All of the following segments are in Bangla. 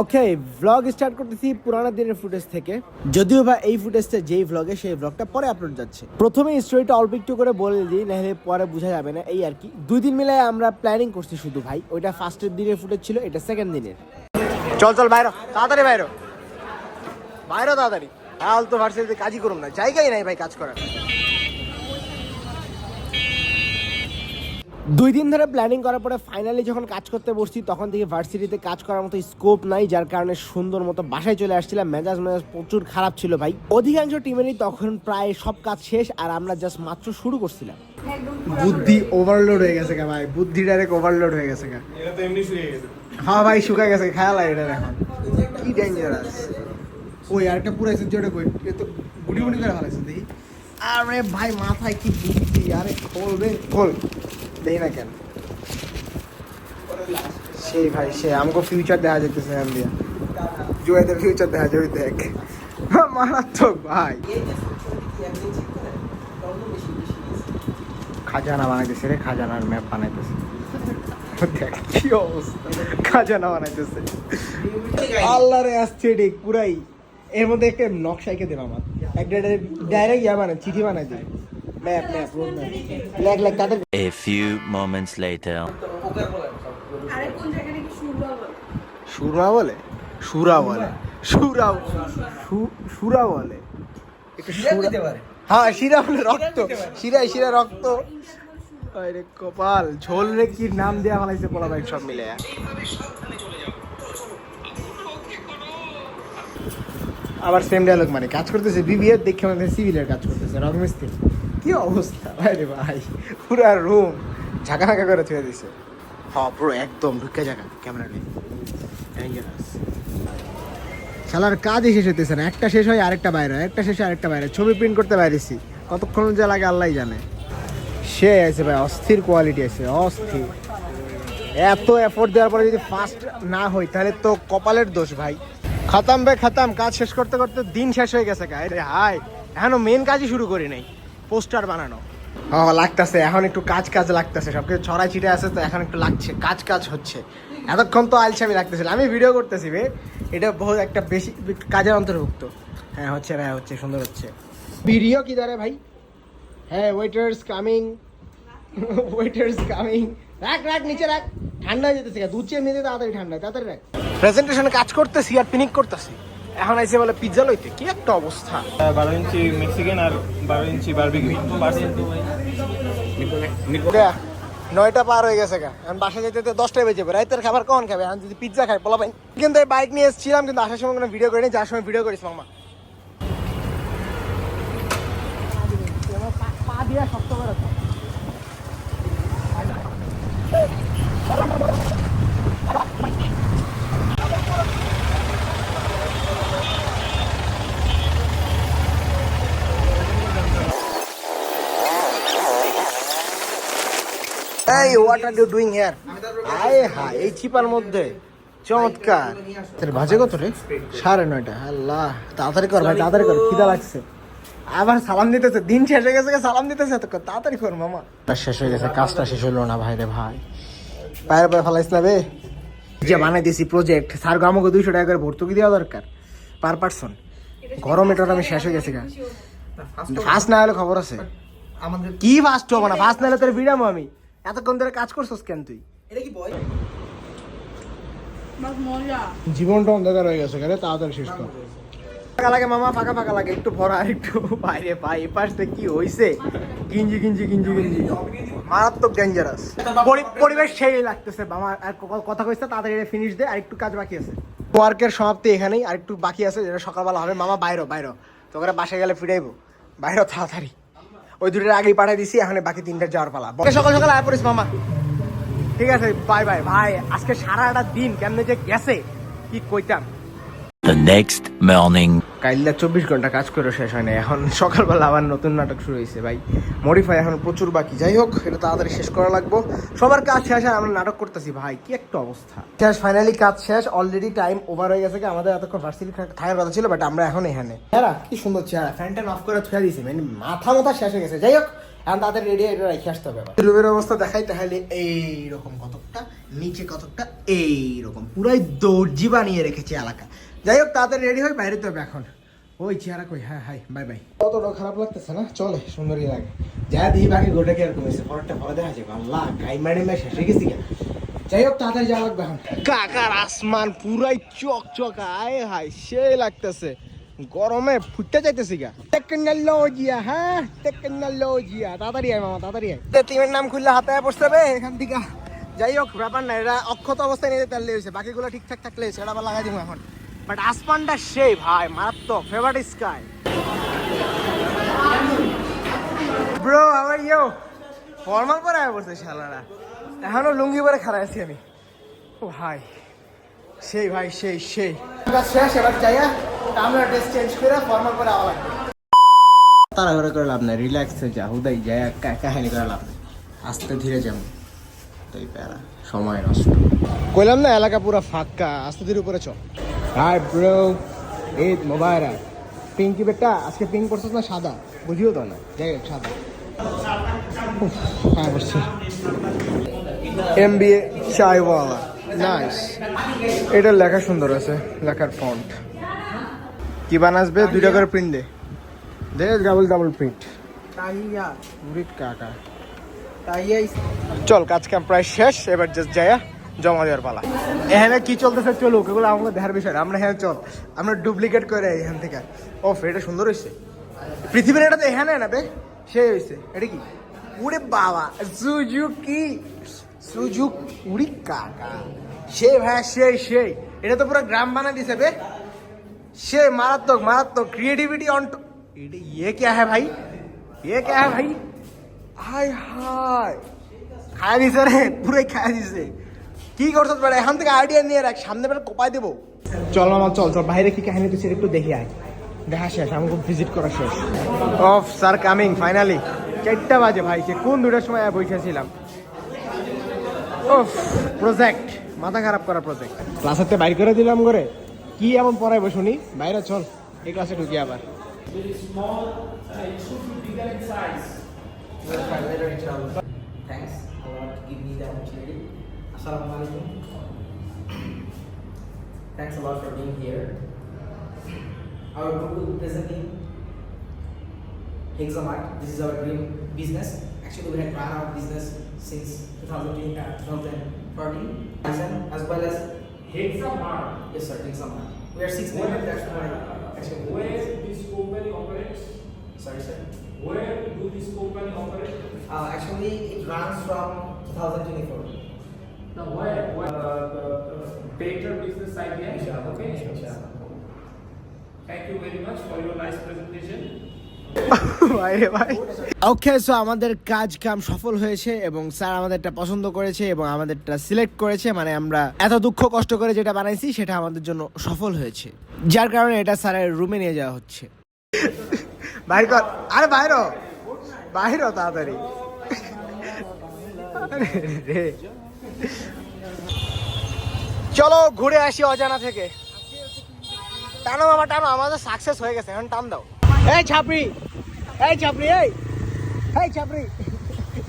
ওকে ভ্লগ স্টার্ট করতেছি পুরানো দিনের ফুটেজ থেকে। যদিও বা এই ফুটেজটা যেই ভ্লগে সেই ভ্লগটা পরে আপলোড যাচ্ছে। প্রথমে স্টোরিটা অল্প একটু করে বলে দিই, নাহলে পরে বোঝা যাবে না। এই আর কি। দুই দিন মিলে আমরা প্ল্যানিং করছি শুধু ভাই। ওইটা ফার্স্টের দিনের ফুটেজ ছিল, এটা সেকেন্ড দিনের। চল চল, বাইরো। তাড়াতাড়ি বাইরো। বাইরো তাড়াতাড়ি। হাল তো ভার্সিটিতে কাজই করুম না। জায়গাই নাই ভাই কাজ করার। দুই দিন ধরে প্ল্যানিং করার পরে ফাইনালি যখন কাজ করতে বসছি তখন থেকে ভার্সিটিতে কাজ করার মতো স্কোপ নাই যার কারণে সুন্দর মতো বাসায় চলে আসছিলাম। মেজাজ মেজাজ প্রচুর খারাপ ছিল ভাই। অধিকাংশ টিমেরই তখন প্রায় সব কাজ শেষ আর আমরা জাস্ট মাত্র শুরু করছিলাম। বুদ্ধি ওভারলোড হয়ে গেছে কা ভাই। বুদ্ধি ডাইরেক্ট ওভারলোড হয়ে গেছে কা এটা তো এমনি শুয়ে গেছে। হ্যাঁ ভাই শুকায় গেছে। খেয়াল হয় এটা এখন। কি ডেঞ্জারাস ওই আরেকটা পুরো এসেছে ওটা কই? তো গুটি গুটি করে ভালো দেখি। আরে ভাই মাথায় কি বুদ্ধি? আরে খোলবে খোল। দেই না কেন? সেই ভাই, সে আমাকে ফিউচার দেখা যেতেছে এখান দিয়ে। জুয়েদের ফিউচার দেখা যাবে, দেখ। মারাত্মক ভাই। খাজানা বানাইতেছে রে, খাজানার ম্যাপ বানাইতেছে। দেখ কি অবস্থা। খাজানা বানাইতেছে। আল্লাহ রে অ্যাস্থেটিক পুরাই এর মধ্যে একটা নকশা এঁকে দেব আমার। একটা ডাইরেক্ট ইয়া বানাই চিঠি বানাই দিই ম্যাপ ম্যাপ রোড ম্যাপ। লেখ লেখ তাদের A few moments later. আরে কোন সুরবা বলে? সুরা বলে। সুরা বলে। সুরা সুরা বলে। একটু সুরা হ্যাঁ শিরা বলে রক্ত। শিরায় শিরা রক্ত। আরে কপাল ঝোল রে কি নাম দেয়া ফেলাইছে পোলা ভাই সব মিলে। আবার সেম ডায়লগ মানে কাজ করতেছে বিবিএর দেখে মানে সিভিলের কাজ করতেছে রংমিস্ত্রি কি অবস্থা? ভাই রে ভাই পুরা রুম ঝাঁকা ঝাঁকা করে থুয়ে দিছে। হ্যাঁ পুরো একদম ঢুকে জায়গা ক্যামেরা নেই। শালার কাজই শেষ হইতেছে না একটা শেষ হয় আরেকটা বাইরে একটা শেষ হয় আরেকটা বাইরে ছবি প্রিন্ট করতে বাইরেছি কতক্ষণ যে লাগে আল্লাহ জানে। সে আছে ভাই অস্থির কোয়ালিটি আছে অস্থির। এত এফোর্ট দেওয়ার পরে যদি ফার্স্ট না হয় তাহলে তো কপালের দোষ ভাই। খাতাম ভাই খাতাম কাজ শেষ করতে করতে দিন শেষ হয়ে গেছে গায়ে রে হাই এখনও মেন কাজই শুরু করি নাই। পোস্টার বানানো। হ্যাঁ লাগতেছে। এখন একটু কাজ কাজ লাগতেছে। সব কিছু ছড়াই ছিটে আছে, তো এখন একটু লাগছে। কাজ কাজ হচ্ছে। এতক্ষণ তো আলসামি লাগতেছিল। আমি ভিডিও করতেছি বে। এটা বহু একটা বেশি কাজের অন্তর্ভুক্ত। হ্যাঁ হচ্ছে ভাই, হচ্ছে, সুন্দর হচ্ছে। ভিডিও কি দাঁড়ে ভাই? হ্যাঁ ওয়েটার্স কামিং ওয়েটার্স কামিং রাখ রাখ, নিচে রাখ। ঠান্ডা হয়ে যেতেছে দুধ চেয়ে নিতে তাড়াতাড়ি ঠান্ডা তাড়াতাড়ি রাখ। প্রেজেন্টেশনে কাজ করতেছি আর পিকনিক করতেছি। এখন আইসে বলে পিজ্জা লইতে কি একটা অবস্থা? বারো ইঞ্চি মেক্সিকান আর বারো ইঞ্চি বারবিকিউ নয়টা পার হয়ে গেছে গা। এখন বাসা যেতে দশটায় বেজে যাবে। রাইতের খাবার কখন খাবে? এখন যদি পিজ্জা খাই পাই কিন্তু এই বাইক নিয়ে এসেছিলাম কিন্তু আসার সময় কোনো ভিডিও করিনি যার সময় ভিডিও করিস মামা। পা দিয়া শক্ত করে এই what are you doing here আয় হায় এই চিপার মধ্যে। চমৎকার। তোর বাজে কত রে? সাড়ে নয়টা। আল্লাহ তাড়াতাড়ি কর ভাই তাড়াতাড়ি কর খিদা লাগছে। আবার সালাম দিতেছে দিন শেষ হয়ে গেছে সালাম দিতেছে এত তাড়াতাড়ি কর মামা। কাজ শেষ হয়ে গেছে কাজটা শেষ হলো না ভাই রে ভাই। পায়ের পায়ে ফেলাইস না বে। যে বানাই দিয়েছি প্রজেক্ট স্যার আমাকে দুইশো টাকা করে ভর্তুকি দেওয়া দরকার পার পার্সন গরম এটা আমি শেষ হয়ে গেছে গা। ফার্স্ট না হলে খবর আছে। কি ফার্স্ট হব না? ফার্স্ট না হলে তোর বিড়ামো আমি। এতক্ষণ ধরে কাজ করছস কেন তুই? বাস মজা। জীবনটা অন্ধকার হয়ে গেছে কেন তাড়াতাড়ি শেষ কর। ফাঁকা লাগে মামা ফাঁকা ফাঁকা লাগে একটু আর একটু বাইরে পাই এ পাশে কি হইছে? গিঞ্জি গিঞ্জি গিঞ্জি গিঞ্জি। মারাত্মক ডেঞ্জারাস পরিবেশ সেই লাগতেছে মামা আর ক- কথা কইছে তাড়াতাড়ি ফিনিশ দে আর একটু কাজ বাকি আছে। ওয়ার্কের সমাপ্তি এখানেই আর একটু বাকি আছে যেটা সকালবেলা হবে। মামা বাইরো বাইরো। তো ওখানে বাসায় গেলে ফিরাইবো। বাইরো তাড়াতাড়ি। ওই দুটোর আগেই পাঠিয়ে দিছি এখন বাকি তিনটা যাওয়ার পালা। সকাল সকাল আয় পড়িস মামা। ঠিক আছে বাই বাই ভাই আজকে সারাটা দিন কেমনে যে গেছে কি কইতাম? The next morning. কাইল্লা চব্বিশ ঘণ্টা কাজ করে শেষ হয় না এখন সকালবেলা আবার নতুন নাটক শুরু হয়েছে ভাই। মডিফাই এখন প্রচুর বাকি। যাই হোক এটা তাড়াতাড়ি শেষ করা লাগবো। সবার কাজ শেষ আর আমরা নাটক করতেছি ভাই। কি একটা অবস্থা। শেষ ফাইনালি কাজ শেষ অলরেডি টাইম ওভার হয়ে গেছে। আমাদের এতক্ষণ ভার্সিটি থাকার কথা ছিল বাট আমরা এখন এখানে। হ্যাঁ কি সুন্দর চেহারা। ফ্যান ট্যান অফ করে থুয়ে দিয়েছি মানে মাথা মাথা শেষ হয়ে গেছে। যাই হোক এখন তাদের রেডি এটা রেখে আসতে হবে রুমের অবস্থা দেখাই তাহলে এইরকম কতকটা নিচে কতকটা এইরকম। পুরাই দর্জি বানিয়ে রেখেছে এলাকা। যাই হোক তাড়াতাড়ি রেডি হয়ে বাইরে তো হবে এখন। ওই চেহারা কই? হ্যাঁ হাই বাই বাই কতটা খারাপ লাগতেছে না? চলে সুন্দরই লাগে যা দিই বাকি গোটা কি আর কমেছে পরেরটা পরে দেখা যাবে। আল্লাহ গাই মারি মে শেষ হয়ে গেছি। যাই হোক তাড়াতাড়ি যাওয়া লাগবে এখন। কাকার আসমান পুরাই চক চক আয় হাই সেই লাগতেছে। গরমে ফুটতে যাইতেছি গা। টেকনোলজিয়া হ্যাঁ টেকনোলজিয়া। তাড়াতাড়ি আয় মামা তাড়াতাড়ি আয়। টিমের নাম খুললে হাতে বসতে হবে। এখান থেকে যাই হোক ব্যাপার না এটা অক্ষত অবস্থায় নিয়ে তাহলে হয়েছে। বাকিগুলো ঠিকঠাক থাকলে সেটা আবার লাগাই দিব এখন। বাট আসমানটা সেই ভাই মারাত্মক ফেভারিট স্কাই ব্রো আবার ইয়ো ফর্মাল পরে আয় বসে শালারা। এখনও লুঙ্গি পরে খারাপ আছি আমি। ও ভাই সেই ভাই সেই সেই। শেষ এবার যাইয়া আমরা ড্রেস চেঞ্জ করে ফর্মাল পরে আবার লাগবে। তাড়াহুড়ো করে লাভ নাই রিল্যাক্সে যা হুদাই যায় কাহিনী করে লাভ নাই। আস্তে ধীরে যাব। তাই প্যারা সময় নষ্ট। কইলাম না এলাকা পুরো ফাঁকা আস্তে ধীরে উপরে চল হাই ব্রো ঈদ মোবাইরা পিঙ্কি বেটা? আজকে পিঙ্ক করছিস না সাদা? বুঝিও তো না। যাই সাদা। হ্যাঁ বসছি M B A Chaiwala nice এটার লেখা সুন্দর আছে লেখার ফন্ট কি বানাসবে? দুইটা করে প্রিন্ট দে। দে ডাবল ডাবল প্রিন্ট কাকা। চল কাজ কাম প্রায় শেষ এবার জাস্ট যায়া জমা দেওয়ার পালা। এখানে কি চলতেছে চলুক, এগুলো আমাদের দেখার বিষয় আমরা এখানে চল, আমরা ডুপ্লিকেট করে এখান থেকে। ও এটা সুন্দর হয়েছে পৃথিবীর এটা তো এখানে না বে? সে হয়েছে এটা কি? উড়ে বাবা, সুজুকি, সুজুক উড়ি কাকা। সে ভাই, সেই সেই। এটা তো পুরো গ্রাম বানা দিছে বে। সে মারাত্মক মারাত্মক। ক্রিয়েটিভিটি অন টু ইয়ে কে হ্যাঁ ভাই? ইয়ে কে হ্যাঁ ভাই? হায় হায়। খায় দিছে রে পুরো খায় দিছে। কি করছ বেড়া এখান থেকে আইডিয়া নিয়ে রাখ সামনে বেড়া কোপাই দেবো। চল মামা চল চল বাইরে কি কাহিনী তুই সেটা একটু দেখি আয়। দেখা শেষ আমাকে ভিজিট করা শেষ। অফ স্যার কামিং ফাইনালি চারটা বাজে ভাই সে কোন দুটার সময় বসেছিলাম ওফ প্রজেক্ট মাথা খারাপ করা প্রজেক্ট ক্লাসেতে বাইর করে দিলাম করে কি এমন পড়াইবো শুনি বাইরে চল এই ক্লাসে ঢুকি আবার। Thanks a lot me the opportunity. Assalamu alaikum. Thanks a lot for being here. Our group will be presenting Hexamart. This is our dream business. Actually, we had run our business since 2020, uh, 2014, as well as Hexamart. yes, sir, Hexamart. We are six members. That's. Actually, Where this company operates? sorry, sir. Where do this company operate? Uh, actually, it runs from 2024. Now where? where uh, the, the better business idea. Okay. Thank you very much for your nice presentation. ভাই ওকে সো আমাদের কাজ কাম সফল হয়েছে এবং স্যার আমাদেরটা পছন্দ করেছে এবং আমাদেরটা সিলেক্ট করেছে মানে আমরা এত দুঃখ কষ্ট করে যেটা বানাইছি সেটা আমাদের জন্য সফল হয়েছে যার কারণে এটা স্যারের রুমে নিয়ে যাওয়া হচ্ছে বাইর কর আরে বাইর। বাইর তাড়াতাড়ি রে। চলো ঘুরে আসি অজানা থেকে। টানো বাবা, টানো, আমাদের সাকসেস হয়ে গেছে, এখন টান দাও। এই ছাপড়ি এই ছাপড়ি, এই এই ছাপড়ি।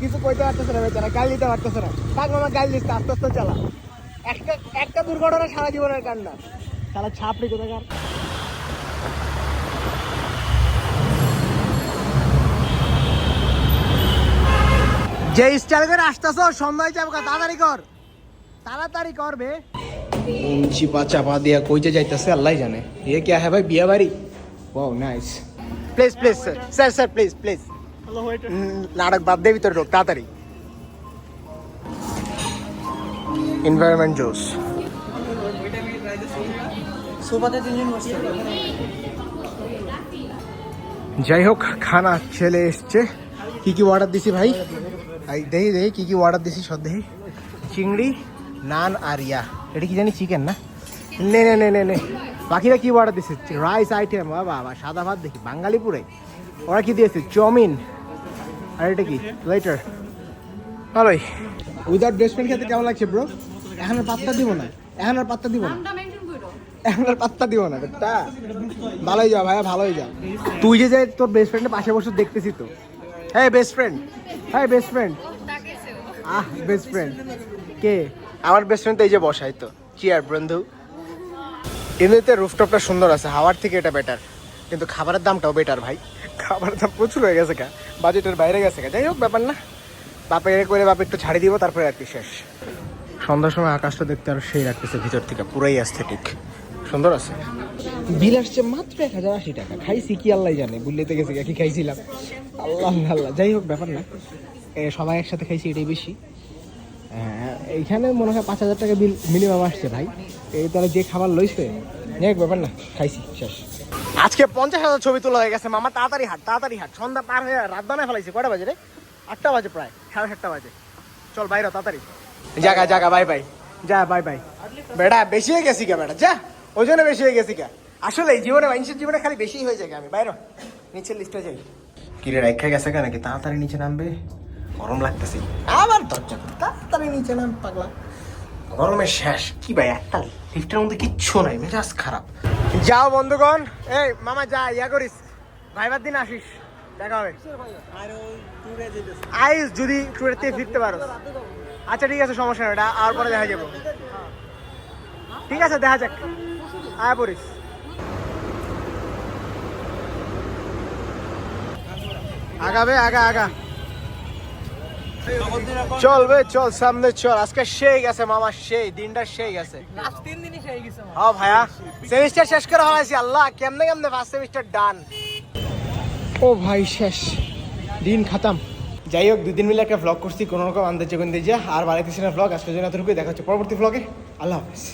কিছু কইতে পারতেছে না বেচারা, গাল দিতে পারতেছে না। থাক মামা গাল দিচ্ছে, আস্তে আস্তে চালা। একটা একটা দুর্ঘটনা সারা জীবনের কান্না। তাহলে ছাপড়ি কোথায় কোথাকার? যে স্টাইল করে আসতেছ সন্ধ্যায় যাব তাড়াতাড়ি কর। তাড়াতাড়ি করবে চিপা চাপা দিয়া কইতে যাইতেছে আল্লাহ জানে। এ কে হ্যাঁ ভাই বিয়া বাড়ি? Wow nice please please sir sir sir please please নাটক বাদ দেবি তোর ঢোক তাড়াতাড়ি। এনভায়রনমেন্ট জোস যাই হোক খানা ছেলে এসছে। কি কি অর্ডার দিছি ভাই? এই দেখি দেখি কি কি অর্ডার দিছি সব দেখি চিংড়ি নান আর ইয়া। এটা কি জানি চিকেন না? নে নে নে নে নে। বাকিরা কি অর্ডার দিছে? রাইস আইটেম বাবা বাবা সাদা ভাত দেখি বাঙালিপুরে ওরা কি দিয়েছে? চাউমিন। আর এটা কি? ওয়েটার ভালোই। উইদাউট বেসমেন্ট খেতে কেমন লাগছে ব্রো এখন আর পাত্তা দিব না। এখন আর পাত্তা দিব না। এখন আর পাত্তা দিব না। বেটা ভালোই যা ভাইয়া ভালোই যা। তুই যে যাই তোর বেস্ট ফ্রেন্ডের পাশে বসে দেখতেছি তো। হ্যাঁ বেস্ট ফ্রেন্ড হ্যাঁ বেস্ট ফ্রেন্ড আহ বেস্ট ফ্রেন্ড কে? আমার বেস্ট ফ্রেন্ড তো এই যে বসাই তো চিয়ার বন্ধু? এমনিতে রুফটপটা সুন্দর আছে, হাওয়ার থেকে এটা বেটার কিন্তু খাবারের দামটাও বেটার ভাই। খাবারের দাম প্রচুর হয়ে গেছে কা বাজেটের বাইরে গেছে কা যাই হোক, ব্যাপার না। বাপে এ করে বাপে একটু ছাড়ি দিব, তারপরে আর কি শেষ। সন্ধ্যার সময় আকাশটা দেখতে আরও সেই লাগতেছে, ভিতর থেকে পুরাই অ্যাস্থেটিক সুন্দর আছে। বিল আসছে মাত্র এক হাজার আশি টাকা। খাইছি কি আল্লাহ জানে বুল্লিতে গেছে কি খাইছিলাম। আল্লাহ আল্লাহ যাই হোক ব্যাপার না। এ, সবাই একসাথে খাইছি এটাই বেশি। হ্যাঁ, এইখানে মনে হয় পাঁচ হাজার টাকা বিল মিনিমাম আসছে ভাই। এই তাহলে যে খাবার লইছে যাই হোক ব্যাপার না খাইছি শেষ। আজকে পঞ্চাশ হাজার ছবি তোলা হয়ে গেছে মামা তাড়াতাড়ি হাট তাড়াতাড়ি হাট। সন্ধ্যা পার হয়ে রাত বানায় ফেলাইছে কটা বাজে রে? আটটা বাজে প্রায় সাড়ে সাতটা বাজে। চল বাইরে তাড়াতাড়ি। জাগা জাগা বাই বাই। যা বাই বাই। বেটা বেশি হয়ে গেছি কে বেটা যা। ওজনে বেশি হয়ে গেছি কা? আসলে জীবনে মানুষের জীবনে খালি বেশি হয়ে যায় আমি? বাইরে। নিচের লিস্টে যাই। কিরে রেখা গেছে কেন নাকি তাড়াতাড়ি নিচে নামবে? গরম লাগতেছে। আবার দরজা তাড়াতাড়ি নিচে নাম পাগলা। গরমের শেষ। কি ভাই একটা লিফটের মধ্যে কিচ্ছু নাই মেজাজ খারাপ। যাও বন্ধুগণ। এই মামা যা ইয়া করিস। ভাইবার দিন আসিস। দেখা হবে। আইস যদি ট্যুরের থেকে ফিরতে পারো। আচ্ছা ঠিক আছে সমস্যা নেই আর পরে দেখা যাব। ঠিক আছে দেখা যাক। আয় পড়িস। আগাবে আগা আগা। চল বে চল সামনে চল। আজকে সেই গেছে মামা সেই দিনটা সেই গেছে। হ্যাঁ ভাইয়া সেমিস্টার শেষ করে হয়েছি আল্লাহ কেমনে কেমনে ফার্স্ট সেমিস্টার ডান ও ভাই শেষ। দিন খাতাম। যাই হোক দুদিন মিলে একটা ভ্লগ করছি কোনো রকম আন্দাজে কোন দিয়ে আর বাড়িতে না ভ্লগ আজকের জন্য এতটুকুই। দেখা হচ্ছে পরবর্তী ভ্লগে আল্লাহ হাফেজ।